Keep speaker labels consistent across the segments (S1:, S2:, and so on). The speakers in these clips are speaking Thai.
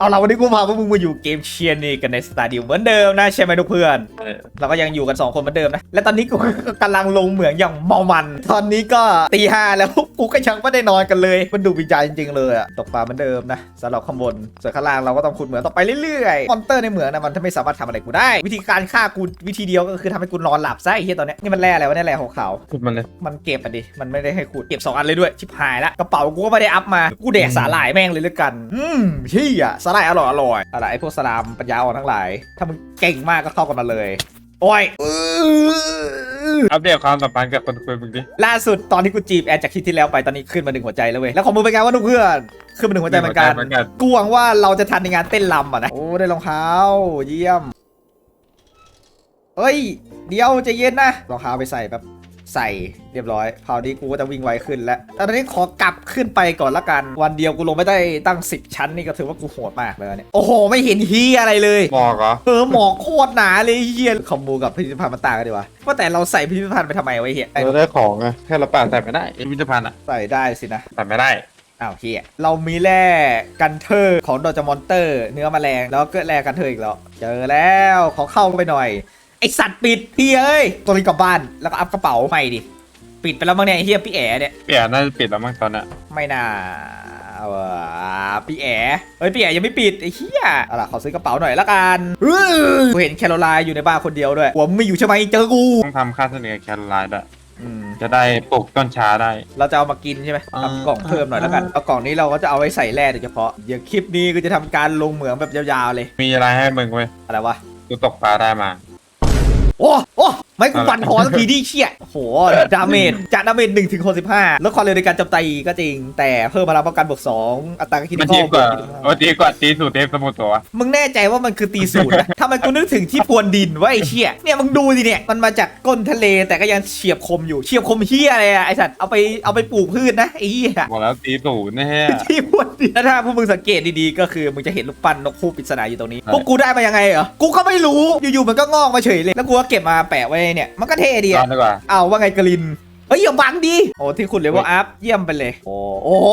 S1: เอาละวันนี้กูพาพวกมึงมาอยู่เกมเชียร์นี่กันในสตาร์ดิวเหมือนเดิมนะใช่ไหมทุกเพื่อน
S2: เออ
S1: เราก็ยังอยู่กัน 2 คนเหมือนเดิมนะ และตอนนี้กูกำลังลงเหมืองอย่างเมามัน ตอนนี้ก็ตีห้าแล้วกูก็ยังไม่ได้นอนกันเลย มันดูวิจัยจริงๆเลยอะตกปลาเหมือนเดิมนะสำหรับข้างบนส่วนข้างล่างเราก็ต้องขุดเหมืองต่อไปเรื่อยๆมอนเตอร์ในเหมืองนะมันไม่สามารถทำอะไรกูได้ วิธีการฆ่ากูวิธีเดียวก็คือทำให้กูนอนหลับซะไอ้เหี้ยตอนเนี้ยนี่มันแร่อะไรวะเนี่ยแร่ขาวๆ
S2: พูดมันเลย
S1: มันเก็บอะดิมันไม่ได้ให้ขุดเก็บ2อันเลยด้วยชิบหายละกระเป๋ากูก็ไม่ได้อัพมากูแดกสาหร่ายแม่งเลยแล้วกันอืมเชี่ยสาหร่ายอร่อยอร่อยอะไรไอ้พวกสลามปัญญาอ่อนทั้งหลาย ถ้ามึงเก่งมากก็เข้ากันมาเลย โอ้ยอื้อ
S2: อัปเดตความสัมพันธ์กับคนคุยมึงดิ
S1: ล่าสุดตอนที่กูจีบแอนจากคลิปที่แล้วไปตอนนี้ขึ้นมาหนึ่งหัวใจแล้วเว้ยแล้วของมึงเป็นไงวะนุกเพื่อนขึ้นมาหนึ่งหัวใจเหมือนกัน
S2: เหมือนกัน
S1: กูหวังว่าเราจะทันในงานเต้นรำอะนะโอ้ได้รองเท้าเยี่ยมเฮ้ย เดี๋ยวใจะเย็นนะรองเท้าไปใส่แบบ ใส่เรียบร้อยคราวนี้กูก็จะวิ่งไวขึ้นแล้วแต่ตอนนี้ขอกลับขึ้นไปก่อนละกัน วันเดียวกูลงไม่ได้ตั้ง 10 ชั้นนี่ก็ถือว่ากูโหดมากเลยเนี่ย โอ้โห ไม่เห็นเฮียอะไรเลย
S2: บอกเหรอ
S1: เออหมอกโคตรหนาเลยเฮียคอมบูกับพิพิธภัณฑ์มันต่างกันดีวะว่าแต่เราใส่พิพิธภัณฑ์ไปทำไมวะเฮีย
S3: เราได้ของไงแค่เราปาด
S2: ใส่
S3: แต่
S2: ไม่ได้พิพิธภัณฑ์อะ
S1: ใส่ได้สินะ
S2: ใส่ไม่ได้
S1: อ้าวเฮียเรามีแร่กันเทอร์ของดอจมอนเตอร์ เนื้อแมลงแล้วก็แร่กันเทอร์อีกแล้ว เจอแล้วขอเข้าไปหน่อย ไอสัตว์ปิดพี่เอ้ยตัวนี้กลับบ้านแล้วก็อัพกระเป๋าใหม่ดิปิดไปแล้วมั้งเนี่ยไอ้เฮียพี่แอ๋เนี่ย
S2: เปลี่ยนน่าจะปิดแล้วมั้งตอนน่ะ
S1: ไม่น่าเอาว่ะพี่แอ๋เฮ้ยพี่แอ๋ยังไม่ปิดไอ้เหี้ยเอาล่ะขอซื้อกระเป๋าหน่อยละกันอื้อกูเห็นแคโรไลน์อยู่ในบ้านคนเดียวด้วยหัวมึงไม่อยู่ใช่ไหมเจอกู
S2: ต้องทำค่าเสนอแคลไลน์ด้วย
S1: อืม
S2: จะได้ปลูกต้นช้าได้
S1: เราจะเอามากินใช่ไหม
S2: อ่า
S1: ทำกล่องเพิ่มหน่อยแล้วกัน เอากล่องนี้เราก็จะเอาไว้ใส่แร่โดยเฉพาะ เดี๋ยวคลิปนี้ก็จะทำการลงเหมืองแบบยาวๆเลย
S2: มีอะไรให้มึงเว้ย
S1: อะไรวะ
S2: กูตกปลาได้มา
S1: โอ้โอ้ ไม่กูฟันหอสักทีดิเชี่ยโอ้โหดาเมจจากดาเมจหนึ่งถึงหกสิบห้าลดความเร็วในการโจมตีก็จริง แต่เพิ่มพลังป้องกันบวกสองอัตราคิด
S2: มัน
S1: ข้
S2: ดี
S1: อบ
S2: ก
S1: ว
S2: ว่าก
S1: ยี่สิบห้า
S2: โอ้ดีกว่าตีสูตรเทพสมุทรตัว
S1: มึงแน่ใจว่ามันคือตีศูนย์นะทำไมกูนึกถึงที่พรวนดินวะไอ้เชี่ยเนี่ยมึงดูดิเนี่ยมันมาจากก้นทะเลแต่ก็ยังเฉียบคมอยู่เฉียบคมเฮียอะไรอะไอสัตว์เอาไปเอาไปปลูกพืชนะไอ้เฮีย
S2: บอกแล้วตีศูนย์แน่
S1: ที่พรวนดินแล้วถ้าพวกมึงสังเกตดีๆ ก็คือมึงจะเห็นลูกปั้นนกคู่ปริศนาอยู่ตรงนี้พวกกูได้มายังไงเหรอ กูก็ไม่รู้ อยู่ๆ มันก็งอกมาเฉยเลย แล้วกูก็เก็บมาแปะไว้เนี่ย มันก็เท่ดี
S2: ร้อ
S1: อะ
S2: นดีกว่า
S1: เอาว่าไงกลิน เฮ้ยอย่าบังดิโอ้ที่คุณเลเวลอัพเยี่ยมไปเลย โอ้โอ้โห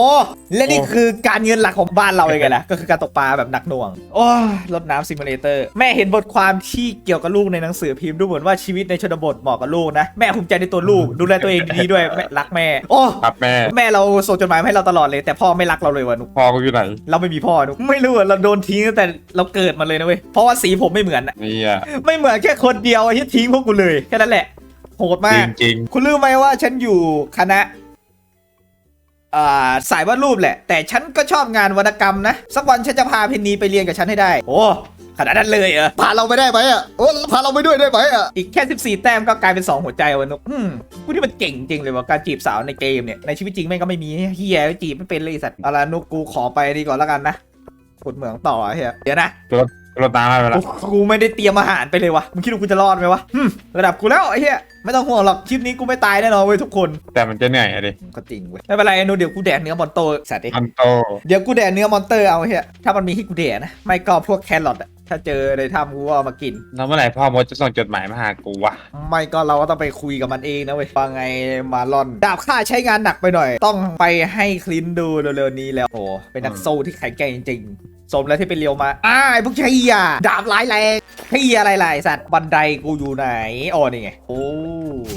S1: และนี่คือการเงินหลักของบ้านเราเองไงล่ะก็คือการตกปลาแบบหนักหน่วง โอ้ยรดน้ำซิมูเลเตอร์ แม่เห็นบทความที่เกี่ยวกับลูกในหนังสือพิมพ์ดูเหมือนว่าชีวิตในชนบทเหมาะกับลูกนะ แม่ภูมิใจในตัวลูก ดูแลตัวเองดีๆด้วยแม่รักแม่ โอ้
S2: ครับแม่
S1: แม่เราส่งจดหมายมาให้เราตลอดเลย แต่พ่อไม่รักเราเลยวะนุก
S2: พ่อกูอยู่ไหน
S1: เราไม่มีพ่อนุกไม่รู้อะเราโดนทิ้งตั้งแต่เราเกิดมาเลยนะเว้ยเพราะว่าสีผมไม่เหมือนอะ
S2: นี่อะ
S1: ไม่เหมือนแค่คนเดียวไอ้ที่ทิ้งพวกกูเลยแค่นั้นแหละ โหดมา
S2: จริ
S1: ก
S2: งจริง
S1: คุณรู้ไหมว่าฉันอยู่คณะอ่าสายวาดรูปแหละ แต่ฉันก็ชอบงานวรรณกรรมนะ สักวันฉันจะพาเพนนีไปเรียนกับฉันให้ได้ โอ้ขนาดนั้นเลยเหรอพาเราไปได้ไหมอะโอ้พาเราไปด้วยได้ไหมอะอีกแค่ 14 แต้มก็กลายเป็น 2 หัวใจวันนุกอืมกูนี่มันเก่งจริงเลยว่าการจีบสาวในเกมเนี่ยในชีวิตจริงแม่งก็ไม่มีเฮียจีบไม่เป็นเลยไอ้สัตว์เอาละนุกกูขอไปดีก่อนแล้วกันนะขุดเหมืองต่อเฮียเดี๋ยวนะ
S2: ๆรถน้ำให้ไปละ
S1: กูกูไม่ได้เตรียมอาหารไปเลยวะมึงคิดว่ากูจะรอดไหมวะหึมระดับกูแล้วไอ้เหี้ยไม่ต้องห่วงหรอกคลิปนี้กูไม่ตายแน่นอนเว้ยทุกคน
S2: แต่มันจะเหนื่อยอะดิ
S1: ก็จริงเว้ยไม่เป็นไรนูเดี๋ยวกูแดกเนื้อมอนโตสัตว์ดิ
S2: มันโต
S1: เดี๋ยวกูแดกเนื้อมอนเตอร์เอาเฮียถ้ามันมีให้กูแดกนะไม่ก็พวกแครอทอะ ถ้าเจอในถ้ำกูก็เอามากิน
S2: แล้วเมื่อไหร่พ่อมดจะส่งจดหมายมาหากูวะ
S1: ไม่ก็เราก็ต้องไปคุยกับมันเองนะเว้ยว่าไงมาลอน ดาบข้าใช้งานหนักไปหน่อย ต้องไปให้คลินดูเร็วๆนี้แล้วโอ้เป็นนักสู้ที่แข็งแกร่งจริงๆสมแล้วที่เป็นเรียวมาอ้ายพวกเชียดาบร้ายแรงเฮียอะไรล่ะไอ้สัตว์บันไดกูอยู่ไหนอ๋อนี่ไงโอ้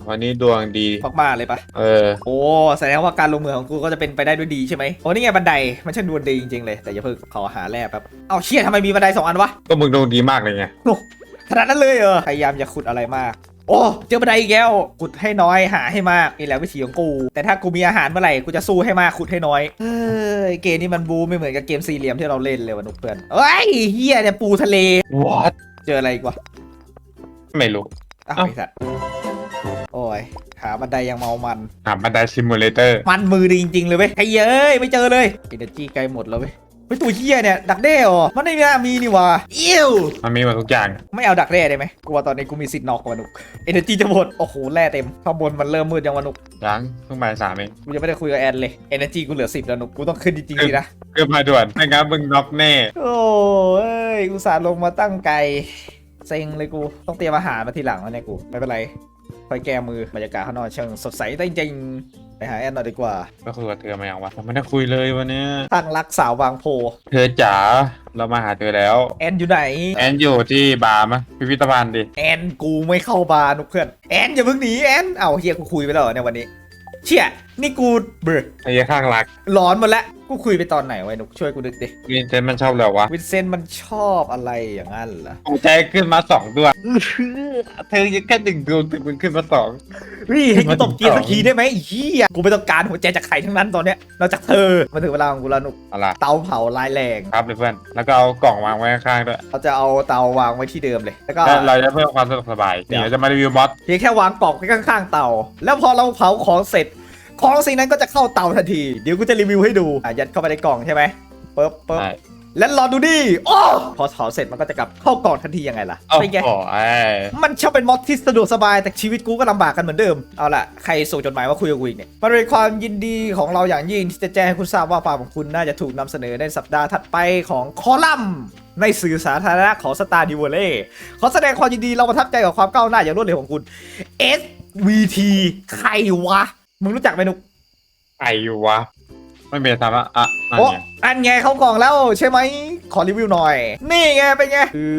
S2: วันนี้ดวงดี
S1: มากๆเลยปะ
S2: เออ
S1: โอ้แสดงว่าการลงมือของกูก็จะเป็นไปได้ด้วยดีใช่ไหมโอ้นี่ไงบันไดมันช่างดวงดีจริงๆเลยแต่อย่าเพิ่งขอหาแร่แป๊บเอาเชี่ยทำไมมีบันไดสองอันวะ
S2: ก็มึงดวงดีมากเลยไง
S1: ขนาดนั้นเลยเหรอพยายามอย่าขุดอะไรมาก โอ้เจอบันไดอีกแล้วขุดให้น้อยหาให้มากนี่แหละวิธีของกู แต่ถ้ากูมีอาหารเมื่อไหร่กูจะสู้ให้มากขุดให้น้อยเฮ้ยเกมนี้มันบูไม่เหมือนกับเกมสี่เหลี่ยมที่เราเล่นเลยวะนุกเพื่อนเอ้ยเฮียเนี่ยปูทะเล
S2: what
S1: เจออะไรอีกวะ
S2: ไม่รู้
S1: อ้าว
S2: เอ้า
S1: ไอ้สัตว์โอ้ยหาบันไดยังเมามัน
S2: หาบันไดซิมูเลเตอร์
S1: มันมือดีจริงๆเลยเว้ยไอ้เย้ยไม่เจอเลยเอเนจีใกล้หมดแล้วเว้ย เฮ้ยตัวเฮียเนี่ยดักแด้เหรอมันไม่น่ามีนี่หวะอิ้ว
S2: มันมีหมดทุกอย่าง
S1: ไม่เอาดักแร่ได้ไหมกูว่าตอนนี้กูมีสิทธิ์นอกกว่านุกเอเนจีจะหมดโอ้โหแร่เต็มข้างบนมันเริ่มมืดยังวะนุก
S2: ยังเพิ่งบ่ายสามเอง
S1: กูยังไม่ได้คุยกับแอนเลยเอเนจีกูเหลือสิบแล้วนุกกูต้องขึ้นจริงๆสินะ
S2: เกือบมาด่วนไม่งั้นมึงน็อกแน่
S1: โอ้เอ้ยอุตส่าห์ลงมาตั้งไกลเซ็งเลยกูต้องเตรียมอาหารมาทีหลังแล้วเนี่ยกูไม่เป็นไร ไปแก้มือบรรยากาศข้างนอกช่างสดใสได้จริงไปหาแอนหน่อยดีกว่า
S2: ก็คุยกับเธอมาอย่างวะทำไมได้คุยเลยวันเนี้ย
S1: ตั้งรักสาวบางโพ
S2: เธอจ๋าเรามาหาเธอแล้ว
S1: แอนอยู่ไหน
S2: แอนอยู่ที่บาร์มะพิพิธภัณฑ์ดิ
S1: แอนกูไม่เข้าบาร์นุกเพื่อน แอนอย่าเพิ่งหนีแอน เอาเฮียกูคุยไปแล้วเหรอเนี่ยวันนี้ เชี่ยนี่กูเบร
S2: ไอ้ข้างรัก
S1: ร้อนหมดแล้ว กูคุยไปตอนไหนไว้นุกช่วยกูดึกดิ
S2: วินเซนต์มันชอบแล้ววะ
S1: วินเซนต์มันชอบอะไรอย่างนั้นเหรอ
S2: หัวใจขึ้นมาสองดวงเธอยังแค่หนึ่งดวงแต่มึงขึ้นมาสอง
S1: พี่ให้กูตบเกียร์สักทีได้ไหมไอ้เฮียกูไม่ต้องการหัวใจจากใครทั้งนั้นตอนเนี้ยนอกจากเธอมาถึงเวลาของกูแล้วนุก
S2: เอาล่ะ
S1: เตาเผาลายแรง
S2: ครับเลยเพื่อน แล้วก็เอากล่องวางไว้ข้างๆด้วย
S1: เราจะเอาเตาวางไว้ที่เดิมเลย แล้วก็
S2: แล้วเราจะเพิ่มความสะดวกสบาย
S1: เดี๋ยว
S2: เดี๋ยวจะมารีวิวมอส
S1: เพียงแค่วางกล่องไว้ข้างๆเตา แล้วพอเราเผาของเสร็จ ของสิ่งนั้นก็จะเข้าเตาทันที เดี๋ยวกูจะรีวิวให้ดูอะยัดเข้าไปในกล่องใช่ไหมปึ๊บปึ๊บ
S2: ใช่
S1: แล้วรอดูดิโอ้พอเผาเสร็จมันก็จะกลับเข้ากล่องทันทียังไงล่ะ
S2: โอ้
S1: เป็นไง
S2: โหไอ้
S1: มันชอบเป็นมอดที่สะดวกสบายแต่ชีวิตกูก็ลำบากกันเหมือนเดิม เอาล่ะ ใครส่งจดหมายมาคุยกับกูอีกเนี่ยมันเป็นความยินดีของเราอย่างยิ่งที่จะแจ้งให้คุณทราบว่าฟาร์มของคุณน่าจะถูกนำเสนอในสัปดาห์ถัดไปของคอลัมน์ในสื่อสาธารณะของสตาร์ดิวเล่ขอแสดงความยินดีเราประทับใจกับความก้าวหน้าอย่างรวดเร็วของคุณ SVT ใครวะ มึงรู้จักไหมนุก
S2: ไอ้อยู่วะ ไม่เป็นไรทำละอะนั่น
S1: โอ้
S2: ไง
S1: อันไงเข้ากล่องแล้วใช่ไหม ขอรีวิวหน่อย นี่ไงเป็นไง คือ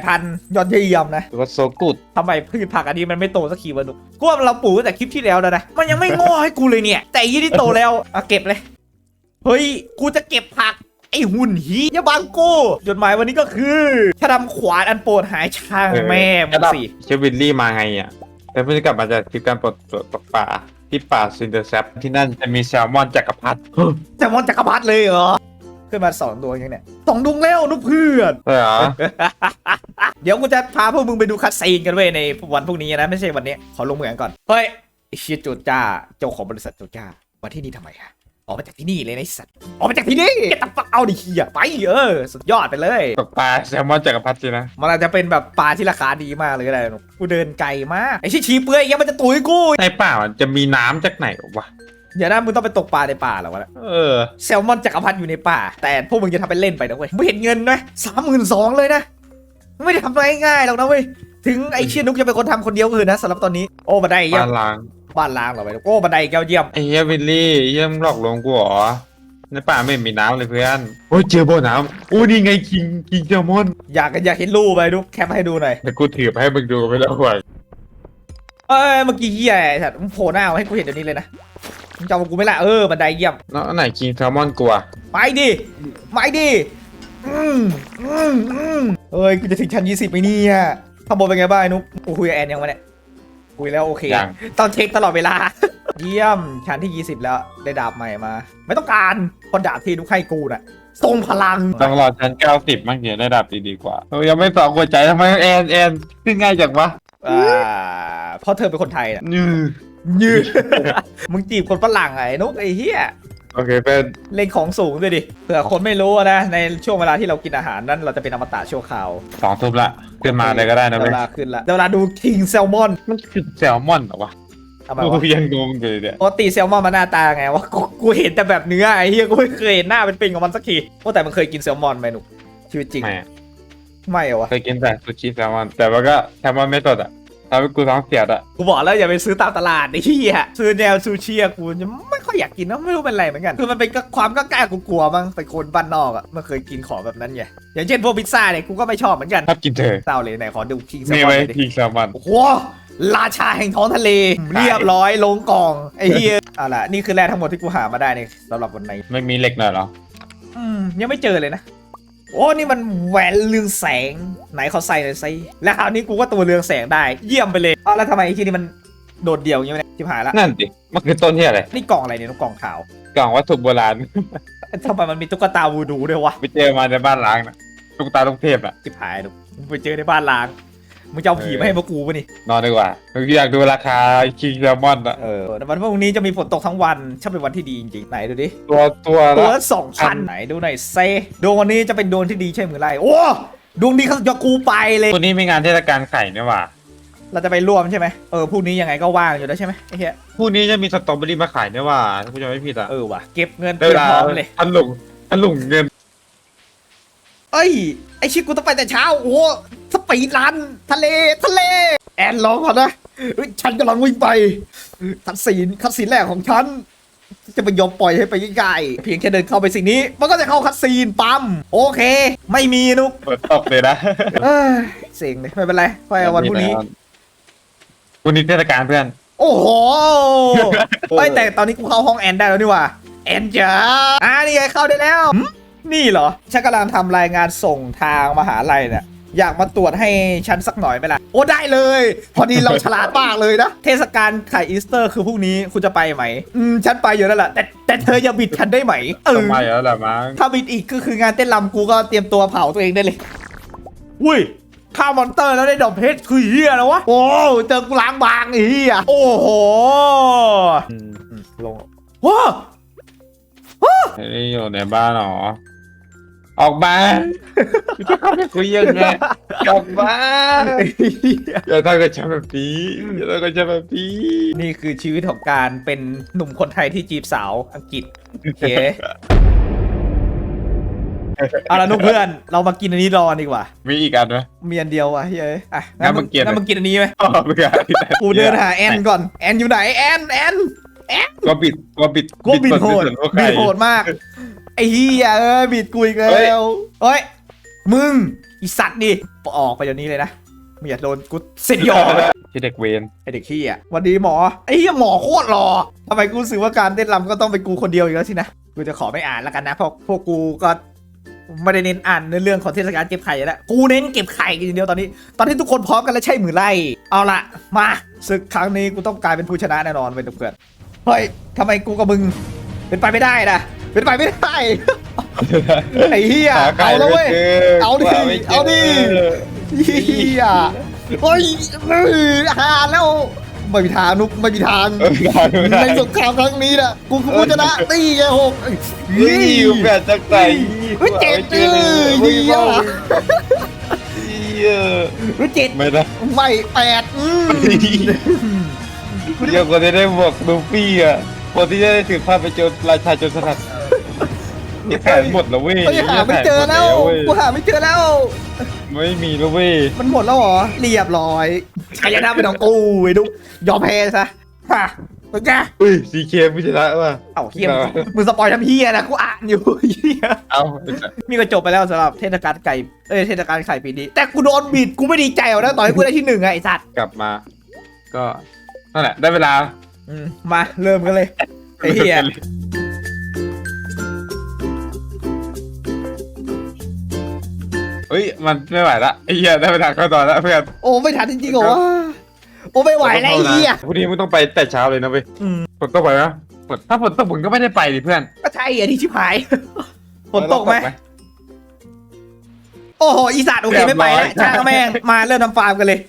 S1: 8,000ยอดเยี่ยมนะ
S2: ถือว่าโซกูด
S1: ทำไมพืชผักอันนี้มันไม่โตสักทีวะหนุกกูว่าเราปลูกตั้งแต่คลิปที่แล้วแล้วนะ มันยังไม่งอให้กูเลยเนี่ย แต่ยี่ที่โตแล้วอะเก็บเลย เฮ้ย กูจะเก็บผัก ไอ้หุ่นหีอย่าบังกูจดหมายวันนี้ก็คือถ้าทำขวานอันโปรดหายช่างแม่มึงสิ
S2: เชฟวิลลี่มาไงอะ แต่เพิ่งกลับมาจากทริปการปลดปลดตกป่า ที่ป่าซินเดอร์แซปที่นั่นจะมีแซลมอนจักรพรรดิ
S1: จะมอนจักรพรรดิเลยเหรอขึ้นมาสองดวงยังเนี่ยสองดวงแล้วนุกเพื่อน
S2: ใช่เหรอ
S1: เดี๋ยวกูจะพาพวกมึงไปดูคัดซีนกันเว้ยในวันพรุ่งนี้นะไม่ใช่วันนี้ขอลงเหมืองก่อนเฮ้ยไอ้เชียโจจ้าเจ้าของบริษัทโจจ้ามาที่นี่ทำไมฮะออกมาจากที่นี่เลยนะไอ้สัตว์ ออกมาจากที่นี่เก็ตฟักเอาดิเฮียไปเออสุดยอดไปเลย
S2: ตกปลาแซลมอนจักรพรรดิสินะ
S1: มันอาจจะเป็นแบบปลาที่ราคาดีมากเลยก็ได้นุกกูเดินไกลมากไอ้ชี้ชี้เปื่อยยังมันจะตุยกู
S2: ในป่ามันจะมีน้ำจากไหนวะ
S1: เดี๋ยวนะมึงต้องไปตกปลาในป่าเหรอวะเนี่ย
S2: เออ
S1: แซลมอนจักรพรรดิอยู่ในป่า แต่พวกมึงจะทำเป็นเล่นไปนะเว้ยไม่เห็นเงินนะสามหมื่นสองเลยนะไม่ได้ทำอะไรง่ายๆหรอกนะเว้ยถึงไอ้เชี่ยนุกจะเป็นคนทำคนเดียวก็คือนะสำหรับตอนนี้โอ้บันไดเยี่ย
S2: บ้ามนล้าง
S1: บ้านล้างเหรอไปโอ้บันไดแก้วเยี่ยม
S2: ไอ้เฮียวิลลี่เยี่ยมหลอกลวงกูเหรอ ในป่าไม่มีน้ำเลยเพื่อน โอ้ยเจอบ่อน้ำโอ้นี่ไงคิงคิงแซลมอน
S1: อยากอยากเห็นรูปไปดูแคปให้ดูหน่อย
S2: แต่กูถือไปให้มึงดูไปแล้วว่ะ
S1: เอ้ยเมื่อกี้เหี้ยไอ้สัตว์มึงโผล่หน้ามาให้กูเห็นเดี๋ยวนี้เลยนะมึงจำกูไม่ละเออบันไดเยี่ยม
S2: แล้วอันไหนคิงแซลมอนกลัว
S1: ไปดิไปดิอืมอืมอืมเอ้ยกูจะถึงชั้นยี่สิบไหมเนี่ยข้างบนเป็นไงบ้างไอ้นุ๊กกูคุยกับแอนยังวะเนี่ยคุยแล้วโอเค
S2: ยัง
S1: ต้องเช็คตลอดเวลา เยี่ยมชั้นที่ 20 แล้วได้ดาบใหม่มา ไม่ต้องการเพอดาบที่นุกให้กูน่ะทรงพลัง
S2: ต้องรอชั้นเก้าสิบมั่งเดี๋ยวได้ดับดีๆกว่าโอ้ยยังไม่สองหัวใจทำไมแอนแอนขึ้นง่ายจังวะ
S1: อ่าเพราะเธอเป็นคนไทยน่ะ
S2: ยือ
S1: ยืดมึงจีบคนฝรั่งไอ้นุกไอ้เหี้ย
S2: โอเคเป็น
S1: เล่นของสูงด้วยดิเผื่อคนไม่รู้นะในช่วงเวลาที่เรากินอาหารนั้นเราจะเป็นอมตะชั่วคราว
S2: สองทุ่มละขึ้นมาเลยก็ได้นะ
S1: เว
S2: เว้ย
S1: ลาขึ้นละเวลาดูคิงแซลมอน
S2: มันคือแซลมอนเหรอวะ
S1: ทำไม
S2: กู
S1: วะ
S2: ยังงงอยู่เลยเนี่ย
S1: ปกติแซลมอนมันหน้าตาไงวะกูกูเห็นแต่แบบเนื้อไอ้เหี้ยกูไม่เคยเห็นหน้าเป็นปิงของมันสักทีว่าแต่มันเคยกินแซลมอนไหมนุกชีวิตจริง
S2: ไม่อะ
S1: ไม่เหรอวะ
S2: เคยกินแต่ซูชิแซลมอนแต่ว่าก็แซลมอนไม่สดอะทำให้กูท้องเสียอะ
S1: กูบอกแล้วอย่าไปซื้อตามตลาดไอ้เหี้ยซื้อแนวซูชิอะกูจะไม่ค่อยอยากกินนะไม่รู้เป็นไรเหมือนกันคือมันเป็นความกล้าๆกูกลัวมั้งเป็นคนบ้านนอกอะไม่เคยกินของแบบนั้นไงอย่างเช่นพวกพิซซ่าเนี่ยกูก็ไม่ชอบเหมือนกัน
S2: ชอบกินเธอ
S1: เศร้าเลยไหนขอดูคิงแซล
S2: นี่
S1: มอน
S2: ไว้
S1: หน่อยดิ
S2: ทีแซลมอน
S1: โอ้โห ราชาแห่งท้องทะเล เรียบร้อยลงกล่องไอ้เหี้ยเอาล่ะนี่คือแร่ทั้งหมดที่กูหามาได้ในสำหรับวันนี้
S2: ไม่มีเหล็กหน่อยเหรอ
S1: อืมยังไม่เจอเลยนะ โอ้นี่มันแหวนเรืองแสงไหนเขาใส่หน่อยสิแล้วคราวนี้กูก็ตัวเรืองแสงได้ เยี่ยมไปเลยอ้าวแล้วทำไมไอ้ที่นี่มันโดดเดี่ยวอย่างเงี้ยเนี่ยชิบหายละ
S2: นั่นดิมันคือต้นที่อะไร
S1: นี่กล่องอะไรเนี่ยกล่องขาว
S2: กล่องวัตถุโบราณ
S1: ทำไมมันมีตุ๊กตาวูดูด้วยวะ
S2: ไปเจอมาในบ้านล้างนะตุ๊กตาลูกเทพอะ
S1: ชิบหายดูมึงไปเจอในบ้านล้าง มึงจะเอาผีมาให้พวกกูปะนี่
S2: นอนดีกว่าอยากดูราคาคิงแซลมอนอะ
S1: เออแต่วันพรุ่งนี้จะมีฝนตกทั้งวันช่างเป็นวันที่ดีจริงๆไหนดูดิ
S2: ตัวตัว
S1: ตัว
S2: ละ
S1: สองพันไหนดูหน่อยเซดวงวันนี้จะเป็นดวงที่ดีใช่มือไรโอ้ดวงดีเขาจะกูไปเลย
S2: ตัวนี้มีงานเทศกาลไข่เนี่ยว่ะ
S1: เราจะไปร่วมใช่ไหมเออพรุ่งนี้ยังไงก็ว่างอยู่แล้วใช่ไหมไอ้เหี้ย
S2: พรุ่งนี้จะมีสตรอเบอรี่มาขายเนี่ยว่ะถ้ากูจำไม่ผิดอะ
S1: เออว่ะเก็บเงิน
S2: ได้
S1: เตรี
S2: เวย
S1: ม
S2: ลา
S1: พร้อมเลย
S2: ทันหลุงทันหลุงเงิน
S1: เอ้ย ไอชิคกูต้องไปแต่เช้า โอ้โหสปีดรัน ทะเล ทะเล แอนรอก่อนนะเฮ้ยฉันกำลังวิ่งไปคัดซีนคัดซีนแรกของฉัน จะไปยอมปล่อยให้ไปง่ายๆเพียงแค่เดินเข้าไปสิ่งนี้ มันก็จะเข้าคัดซีนปั๊ม โอเค ไม่มีนุก
S2: เปิดตบเลยนะ
S1: เอ้ยเซ็งเลยไม่เป็นไรค่อยเอาวันพรุ่งนี้
S2: วันนี้เทศกาลเพื่อน
S1: โอ้โหเอ้ยแต่ตอนนี้กูเข้าห้องแอนได้แล้วนี่หว่า แอนจ๋าอ่านี่ไงเข้าได้แล้วหึ นี่เหรอฉันกำลังทำรายงานส่งทางมหาลัยเนี่ยอยากมาตรวจให้ฉันสักหน่อยไหมล่ะ โอ้ได้เลย พอดีเราฉลาดมากเลยนะ เทศกาลไข่อีสเตอร์คือพรุ่งนี้คุณจะไปไหม อืม ฉันไปอยู่แล้วล่ะ แต่แต่เธออย่าบิดฉันได้ไหม เออ
S2: ทำไมแล้วล่ะมั้ง
S1: ถ้าบิดอีกก็คืองานเต้นรำกูก็เตรียมตัวเผาตัวเองได้เลยอุ้ยฆ่ามอนเตอร์แล้วได้ดอกเพชรคือเฮียแล้ววะ โอ้เจอกูล้างบางไอ้เฮียโอ้โหอืมอืมลงว้า
S2: นี่อยู่ในบ้านหรอ ออกมาจะเข้าไปคุยยังไงออกมาอย่าทำกับฉันแบบนี้อย่าทำกับฉันแบบนี้
S1: นี่คือชีวิตของการเป็นหนุ่มคนไทยที่จีบสาวอังกฤษโอเคเอาละนุกเพื่อนเรามากินอันนี้รอดีกว่า
S2: มีอีกอันไหม
S1: มีอันเดียววะเฮ้ยอะ
S2: งั้นมึงกิน
S1: งั้นมึงกินอันนี้ไหม
S2: อ๋อไม่ได้
S1: กูเดินหาแอนก่อนแอนอยู่ไหนแอนแอน
S2: ก็บิดก็บิด
S1: กูบิดโหด
S2: ส่วนพวกใคร
S1: บิดโหดมาก ไอ้เฮียเอ้ยบิดกูอีกแล้
S2: เฮ้ย
S1: วเฮ้ย มึงอีสัตว์ดิออกไปเดี๋ยวนี้เลยนะไม่อยากโดนกูเส้นหยอกเลย
S2: ที่เด็กเวร
S1: ไอเด็กขี้อะวันดีหมอไอ้เหี้ยหมอโคตรหล่อทำไมกูรู้สึกว่าการเต้นรำก็ต้องเป็นกูคนเดียวอีกแล้วสินะกูจะขอไม่อ่านแล้วกันนะเพราะพวกกูก็ไม่ได้เน้นอ่านในเรื่องของเทศกาลเก็บไข่แล้วกูเน้นเก็บไข่กันอย่างเดียวตอนนี้ ตอนที่ทุกคนพร้อมกันแล้วใช่มือไล่เอาละมาศึกครั้งนี้กูต้องกลายเป็นผู้ชนะแน่นอนเว้ยเพื่อนเฮ้ยทำไมกูกับมึงเป็นไปไม่ได้นะ เป็นไปไม่ได้ ไอ้เหี้ย
S2: หไก่
S1: เอาแล้วเว้ย
S2: ไม่จ
S1: เอาดิ
S2: หไม่จ
S1: เอาดิเฮียโอ้ยเออหาแล้วไม่มีทางนุกไม่มีทาง
S2: เออได้ไม่ได้
S1: ในสงครามครั้งนี้น่ะกูคือผู้ชนะตีไงหก
S2: เฮ้ยอยู่แบบจักใจ
S1: เฮ้ยเจ็ด
S2: เฮ้ย
S1: เฮ้ยเหี้ย
S2: เหี้ย
S1: รู้เจ็ด
S2: ไม่ได้
S1: ไม่แปดอืม
S2: เดี๋ยวคนที่ได้บวกลูฟี่อะ คนที่จะได้ถือภาพไปโจรราชาโจรสลัดนี่แผนหมดแล้วเว้ย
S1: เฮ้ยหาไม่เจอแล้ว
S2: เว้ย
S1: กูหาไม่เจอแล้ว
S2: ไม่มีแล้วเว้ย
S1: มันหมดแล้วเหรอ เรียบร้อยใครจะทำเป็นของกูไอ้ดุกยอมแพ้ซะฮะเป็นไง
S2: อุ้ยซีเคไม่ชนะว่ะ
S1: เอ้าเฮียมึงสปอยทำเฮียนะกูอ่านอยู่เฮีย
S2: เอา
S1: นี่ก็จบไปแล้วสำหรับเทศกาลไก่ เอ้ยเทศกาลไข่ปีนี้ แต่กูโดนบิดกูไม่ดีใจเอานะต่อให้กูได้ที่หนึ่งอะไอสัตว์
S2: กลับมา ก็นั่นแหละได้เวลา
S1: อืมมาเริ่มกันเลยไอ้เหี้ย
S2: เฮ้ย มันไม่ไหวละไอ้เหี้ยได้เวลาเข้าตอนแล้วเพื่อน
S1: โอ้ไม่ทันจริงๆเหรอวะโอ้ไม่ไหวแล้วไอ้เหี้ย
S2: พรุ่งนี้มึงต้องไปแต่เช้าเลยนะเว้ย
S1: อืม
S2: ฝนตกไปไหมฝนถ้าฝนตกมึงก็ไม่ได้ไปดิเพื่อน
S1: ก็ใช่อะที่ชิบหายฝนตกไหมโอ้โหอีสัตว์โอเคไม่ไปแล้วช่างแม่งมาเริ่มทำฟาร์มกันเลย